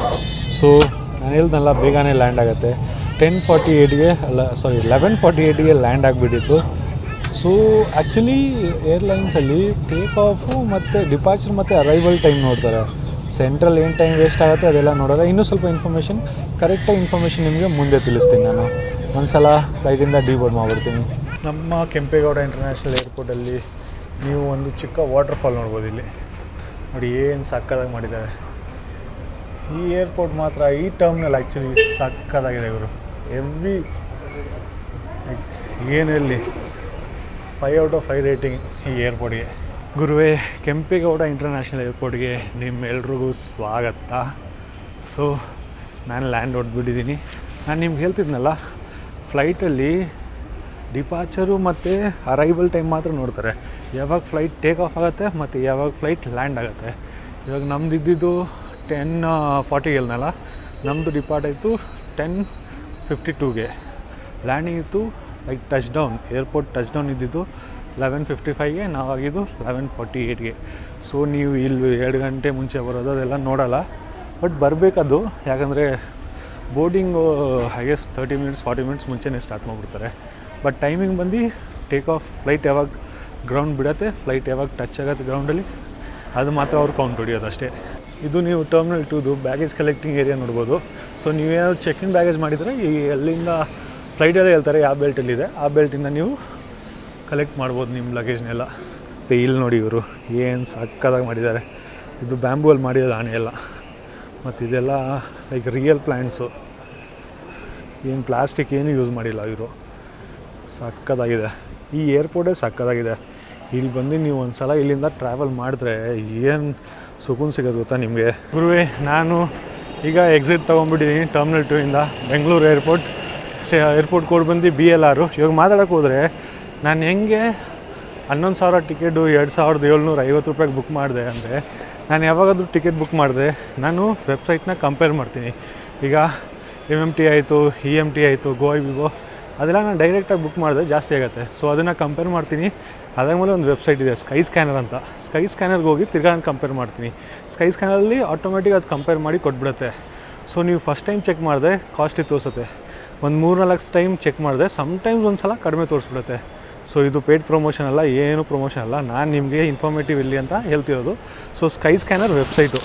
ಸೊ ನಾನು ಹೇಳ್ದಲ್ಲ ಬೇಗನೆ ಲ್ಯಾಂಡ್ ಆಗುತ್ತೆ. ಟೆನ್ ಫಾರ್ಟಿ ಏಯ್ಟ್ಗೆ ಅಲ್ಲ ಸಾರಿ ಲೆವೆನ್ ಫಾರ್ಟಿ ಏಯ್ಟ್ಗೆ ಲ್ಯಾಂಡ್ ಆಗಿಬಿಟ್ಟಿತ್ತು. ಸೊ ಆ್ಯಕ್ಚುಲಿ ಏರ್ಲೈನ್ಸಲ್ಲಿ ಟೇಕ್ ಆಫು ಮತ್ತು ಡಿಪಾರ್ಚರ್ ಮತ್ತು ಅರೈವಲ್ ಟೈಮ್ ನೋಡ್ತಾರೆ. ಸೆಂಟ್ರಲ್ ಏನು ಟೈಮ್ ವೇಸ್ಟ್ ಆಗುತ್ತೆ ಅದೆಲ್ಲ ನೋಡೋಲ್ಲ ಇನ್ನೂ ಸ್ವಲ್ಪ ಇನ್ಫಾರ್ಮೇಷನ್ ಕರೆಕ್ಟಾಗಿ ಇನ್ಫಾರ್ಮೇಷನ್ ನಿಮಗೆ ಮುಂದೆ ತಿಳಿಸ್ತೀನಿ ನಾನು. ಒಂದ್ಸಲ ಫ್ಲೈಟಿಂದ ಡಿಬೋರ್ಡ್ ಮಾಡಿಬಿಡ್ತೀನಿ. ನಮ್ಮ ಕೆಂಪೇಗೌಡ ಇಂಟರ್ನ್ಯಾಷನಲ್ ಏರ್ಪೋರ್ಟಲ್ಲಿ ನೀವು ಒಂದು ಚಿಕ್ಕ ವಾಟರ್ಫಾಲ್ ನೋಡ್ಬೋದು ಇಲ್ಲಿ. ನೋಡಿ ಏನು ಸಕ್ಕದಾಗಿ ಮಾಡಿದ್ದಾರೆ. ಈ ಏರ್ಪೋರ್ಟ್ ಮಾತ್ರ, ಈ ಟರ್ಮ್ನಲ್ಲಿ ಆ್ಯಕ್ಚುಲಿ ಸಕ್ಕದಾಗಿದೆ ಇವರು. Every ಏನಿರಲಿ five out of five rating ಈ ಏರ್ಪೋರ್ಟ್ಗೆ ಗುರುವೇ, ಕೆಂಪೇಗೌಡ ಇಂಟರ್ನ್ಯಾಷನಲ್ ಏರ್ಪೋರ್ಟ್ಗೆ ನಿಮ್ಮೆಲ್ರಿಗೂ ಸ್ವಾಗತ. ಸೊ ನಾನು ಲ್ಯಾಂಡ್ ಹೊಡೆದ್ಬಿಟ್ಟಿದ್ದೀನಿ ನಾನು ನಿಮ್ಗೆ ಹೇಳ್ತಿದ್ನಲ್ಲ ಫ್ಲೈಟಲ್ಲಿ ಡಿಪಾರ್ಚರು ಮತ್ತು ಅರೈವಲ್ ಟೈಮ್ ಮಾತ್ರ ನೋಡ್ತಾರೆ. ಯಾವಾಗ ಫ್ಲೈಟ್ ಟೇಕ್ ಆಫ್ ಆಗುತ್ತೆ ಮತ್ತು ಯಾವಾಗ ಫ್ಲೈಟ್ ಲ್ಯಾಂಡ್ ಆಗುತ್ತೆ. ಇವಾಗ ನಮ್ದು ಇದ್ದಿದ್ದು ಟೆನ್ ಫಾರ್ಟಿ ಏಳ್ನಲ್ಲ ನಮ್ಮದು ಡಿಪಾರ್ಟ್ ಆಯಿತು ಟೆನ್ ಫಿಫ್ಟಿ ಟೂಗೆ ಲ್ಯಾಂಡಿಂಗ್ ಇತ್ತು like touch down airport touch down ಇದ್ದಿದ್ದು ಲೆವೆನ್ ಫಿಫ್ಟಿ ಫೈವ್ಗೆ ನಾವಾಗಿದ್ದು ಲೆವೆನ್ ಫಾರ್ಟಿ ಏಯ್ಟ್ಗೆ ಸೊ ನೀವು ಇಲ್ಲಿ ಎರಡು ಗಂಟೆ ಮುಂಚೆ ಬರೋದು ಅದೆಲ್ಲ ನೋಡೋಲ್ಲ. ಬಟ್ ಬರಬೇಕದು, ಯಾಕಂದರೆ boarding highest thirty minutes forty minutes ಮುಂಚೆನೇ ಸ್ಟಾರ್ಟ್ ಮಾಡಿಬಿಡ್ತಾರೆ. ಬಟ್ ಟೈಮಿಂಗ್ ಬಂದು ಟೇಕ್ ಆಫ್ ಫ್ಲೈಟ್ ಯಾವಾಗ ಗ್ರೌಂಡ್ ಬಿಡತ್ತೆ ಫ್ಲೈಟ್ ಯಾವಾಗ ಟಚ್ ಆಗುತ್ತೆ ಗ್ರೌಂಡಲ್ಲಿ ಅದು ಮಾತ್ರ ಅವ್ರು ಕೌಂಟ್ ಹೊಡಿಯೋದು ಅಷ್ಟೇ. ಇದು ನೀವು ಟರ್ಮಿನಲ್ ಟೂದು ಬ್ಯಾಗೇಜ್ ಕಲೆಕ್ಟಿಂಗ್ ಏರಿಯಾ ನೋಡ್ಬೋದು. ಸೊ ನೀವೇನಾದ್ರು ಚೆಕ್ ಇನ್ ಬ್ಯಾಗೇಜ್ ಮಾಡಿದರೆ ಈ ಅಲ್ಲಿಂದ ಫ್ಲೈಟಲ್ಲೇ ಹೇಳ್ತಾರೆ ಯಾವ ಬೆಲ್ಟಲ್ಲಿದೆ ಆ ಬೆಲ್ಟಿಂದ ನೀವು ಕಲೆಕ್ಟ್ ಮಾಡ್ಬೋದು ನಿಮ್ಮ ಲಗೇಜ್ನೆಲ್ಲ ಮತ್ತು ಇಲ್ಲಿ ನೋಡಿ ಇವರು, ಏನು ಸಕ್ಕದಾಗಿ ಮಾಡಿದ್ದಾರೆ. ಇದು ಬ್ಯಾಂಬೂಲ್ಲಿ ಮಾಡಿರೋದು ಆನೆ ಎಲ್ಲ. ಮತ್ತು ಇದೆಲ್ಲ ಲೈಕ್ ರಿಯಲ್ ಪ್ಲ್ಯಾಂಟ್ಸು ಏನು ಪ್ಲಾಸ್ಟಿಕ್ ಏನು ಯೂಸ್ ಮಾಡಿಲ್ಲ ಇವರು. ಸಕ್ಕದಾಗಿದೆ ಈ ಏರ್ಪೋರ್ಟೇ ಸಕ್ಕದಾಗಿದೆ ಇಲ್ಲಿ ಬಂದು ನೀವು ಒಂದು ಸಲ ಇಲ್ಲಿಂದ ಟ್ರಾವೆಲ್ ಮಾಡಿದ್ರೆ ಏನು ಸುಕೂನ್ ಸಿಗೋದು ಗೊತ್ತಾ ನಿಮಗೆ? ಗುರುವೇ, ನಾನು ಈಗ ಎಕ್ಸಿಟ್ ತೊಗೊಂಡ್ಬಿಟ್ಟಿದ್ದೀನಿ ಟರ್ಮಿನಲ್ ಟೂ ಇಂದ Bengaluru airport stay airport code ಬಂದು ಬಿ ಎಲ್ ಆರು ಇವಾಗ ಮಾತಾಡೋಕೆ ಹೋದರೆ ನಾನು ಹೆಂಗೆ ಹನ್ನೊಂದು ಸಾವಿರ ಟಿಕೆಟು ಎರಡು ಸಾವಿರದ ಏಳ್ನೂರ ಐವತ್ತು ರೂಪಾಯಿಗೆ ಬುಕ್ ಮಾಡಿದೆ ಅಂದರೆ, ನಾನು ಯಾವಾಗಾದರೂ ಟಿಕೆಟ್ ಬುಕ್ ಮಾಡಿದೆ, ನಾನು ವೆಬ್ಸೈಟ್ನ ಕಂಪೇರ್ ಮಾಡ್ತೀನಿ. ಈಗ ಎಂ ಎಂ ಟಿ ಆಯಿತು ಇ ಎಂ ಟಿ ಆಯಿತು ಗೋವಾ ವಿವೋ ಅದೆಲ್ಲ ನಾನು ಡೈರೆಕ್ಟಾಗಿ ಬುಕ್ ಮಾಡಿದ್ರೆ ಜಾಸ್ತಿ ಆಗುತ್ತೆ. ಸೊ ಅದನ್ನು ಕಂಪೇರ್ ಮಾಡ್ತೀನಿ. ಅದಾದಮೇಲೆ ಒಂದು ವೆಬ್ಸೈಟ್ ಇದೆ ಸ್ಕೈ ಸ್ಕ್ಯಾನರ್ ಅಂತ. ಸ್ಕೈ ಸ್ಕ್ಯಾನರ್ಗೆ ಹೋಗಿ ತಿರ್ಗಾ ನಾನು ಕಂಪೇರ್ ಮಾಡ್ತೀನಿ. ಸ್ಕೈ ಸ್ಕ್ಯಾನರಲ್ಲಿ ಆಟೋಮೆಟಿಕ್ ಅದು ಕಂಪೇರ್ ಮಾಡಿ ಕೊಟ್ಬಿಡುತ್ತೆ. ಸೊ ನೀವು ಫಸ್ಟ್ ಟೈಮ್ ಚೆಕ್ ಮಾಡಿದೆ ಕಾಸ್ಟ್ಲಿ ತೋರಿಸುತ್ತೆ. ಒಂದು ಮೂರು ನಾಲ್ಕು ಟೈಮ್ ಚೆಕ್ ಮಾಡಿದೆ ಸಮ್ಟೈಮ್ಸ್ ಒಂದು ಸಲ ಕಡಿಮೆ ತೋರಿಸ್ಬಿಡುತ್ತೆ. ಸೊ ಇದು ಪೇಡ್ ಪ್ರಮೋಷನ್ ಅಲ್ಲ, ಏನು ಪ್ರಮೋಷನ್ ಅಲ್ಲ. ನಾನು ನಿಮಗೆ ಇನ್ಫಾರ್ಮೇಟಿವ್ ಇಲ್ಲಿ ಅಂತ ಹೇಳ್ತಿರೋದು. So Skyscanner website.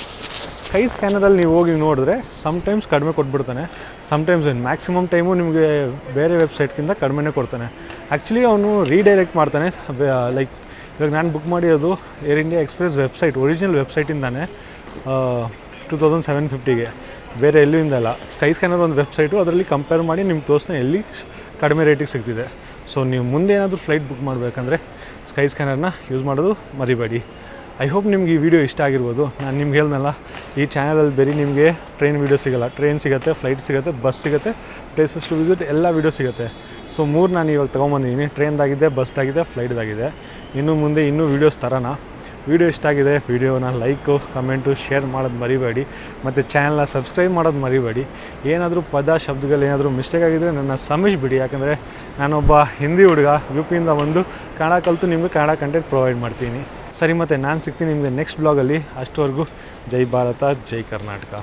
ಸ್ಕೈ ಸ್ಕ್ಯಾನರಲ್ಲಿ ನೀವು ಹೋಗಿ ನೋಡಿದ್ರೆ ಸಮ್ಟೈಮ್ಸ್ ಕಡಿಮೆ ಕೊಟ್ಬಿಡ್ತಾನೆ. ಸಮ್ಟೈಮ್ಸ್ ಏನು ಮ್ಯಾಕ್ಸಿಮಮ್ ಟೈಮು ನಿಮಗೆ ಬೇರೆ ವೆಬ್ಸೈಟ್ಗಿಂತ ಕಡಿಮೆನೇ ಕೊಡ್ತಾನೆ. ಆ್ಯಕ್ಚುಲಿ ಅವನು ರೀಡೈರೆಕ್ಟ್ ಮಾಡ್ತಾನೆ ಲೈಕ್ ಇವಾಗ ನಾನು ಬುಕ್ ಮಾಡಿರೋದು Air India Express website original ವೆಬ್ಸೈಟಿಂದಾನೆ two thousand seven ಫಿಫ್ಟಿಗೆ ಬೇರೆ ಇಂದ ಅಲ್ಲ. ಸ್ಕೈ ಸ್ಕ್ಯಾನರ್ ಒಂದು ವೆಬ್ಸೈಟು ಅದರಲ್ಲಿ ಕಂಪೇರ್ ಮಾಡಿ ನಿಮ್ಗೆ ತೋರಿಸ್ತಾನೆ ಎಲ್ಲಿ ಕಡಿಮೆ ರೇಟಿಗೆ ಸಿಗ್ತಿದೆ. ಸೊ ನೀವು ಮುಂದೆ ಏನಾದರೂ ಫ್ಲೈಟ್ ಬುಕ್ ಮಾಡಬೇಕಂದ್ರೆ ಸ್ಕೈ ಸ್ಕ್ಯಾನರ್ನ ಯೂಸ್ ಮಾಡೋದು ಮರಿಬೇಡಿ. ಐ ಹೋಪ್ ನಿಮ್ಗೆ ಈ ವಿಡಿಯೋ ಇಷ್ಟ ಆಗಿರ್ಬೋದು. ನಾನು ನಿಮ್ಗೆ ಹೇಳ್ದಲ್ಲ ಈ ಚಾನಲಲ್ಲಿ ಬರೀ ನಿಮಗೆ ಟ್ರೈನ್ ವೀಡಿಯೋ ಸಿಗೋಲ್ಲ. ಟ್ರೈನ್ ಸಿಗುತ್ತೆ ಫ್ಲೈಟ್ ಸಿಗುತ್ತೆ ಬಸ್ ಸಿಗುತ್ತೆ ಪ್ಲೇಸಸ್ ಟು ವಿಸಿಟ್ ಎಲ್ಲ ವೀಡಿಯೋ ಸಿಗುತ್ತೆ. ಸೊ ಮೂರು ನಾನು ಇವಾಗ ತೊಗೊಂಬಂದಿದ್ದೀನಿ ಟ್ರೈನ್ದಾಗಿದೆ ಬಸ್ದಾಗಿದೆ ಫ್ಲೈಟ್ದಾಗಿದೆ ಇನ್ನು ಮುಂದೆ ಇನ್ನೂ ವೀಡಿಯೋಸ್ ತರೋಣ. ವಿಡಿಯೋ ಇಷ್ಟ ಆಗಿದೆ ವಿಡಿಯೋನ ಲೈಕು ಕಮೆಂಟು ಶೇರ್ ಮಾಡೋದು ಮರಿಬೇಡಿ. ಮತ್ತು ಚಾನಲ್ನ ಸಬ್ಸ್ಕ್ರೈಬ್ ಮಾಡೋದು ಮರಿಬೇಡಿ. ಏನಾದರೂ ಪದ, ಶಬ್ದಗಳು ಏನಾದರೂ ಮಿಸ್ಟೇಕ್ ಆಗಿದ್ದರೆ ನನ್ನ ಸಮಿಸ್ಬಿಡಿ ಯಾಕಂದರೆ ನಾನೊಬ್ಬ ಹಿಂದಿ ಹುಡುಗ ಯು ಪಿಯಿಂದ ಬಂದು ಕನ್ನಡ ಕಲಿತು ನಿಮಗೆ ಕನ್ನಡ ಕಂಟೆಂಟ್ ಪ್ರೊವೈಡ್ ಮಾಡ್ತೀನಿ. ಸರಿ ಮತ್ತೆ ನಾನು ಸಿಗ್ತೀನಿ ನಿಮಗೆ ನೆಕ್ಸ್ಟ್ ಬ್ಲಾಗಲ್ಲಿ ಅಷ್ಟವರೆಗೂ ಜೈ ಭಾರತ ಜೈ ಕರ್ನಾಟಕ.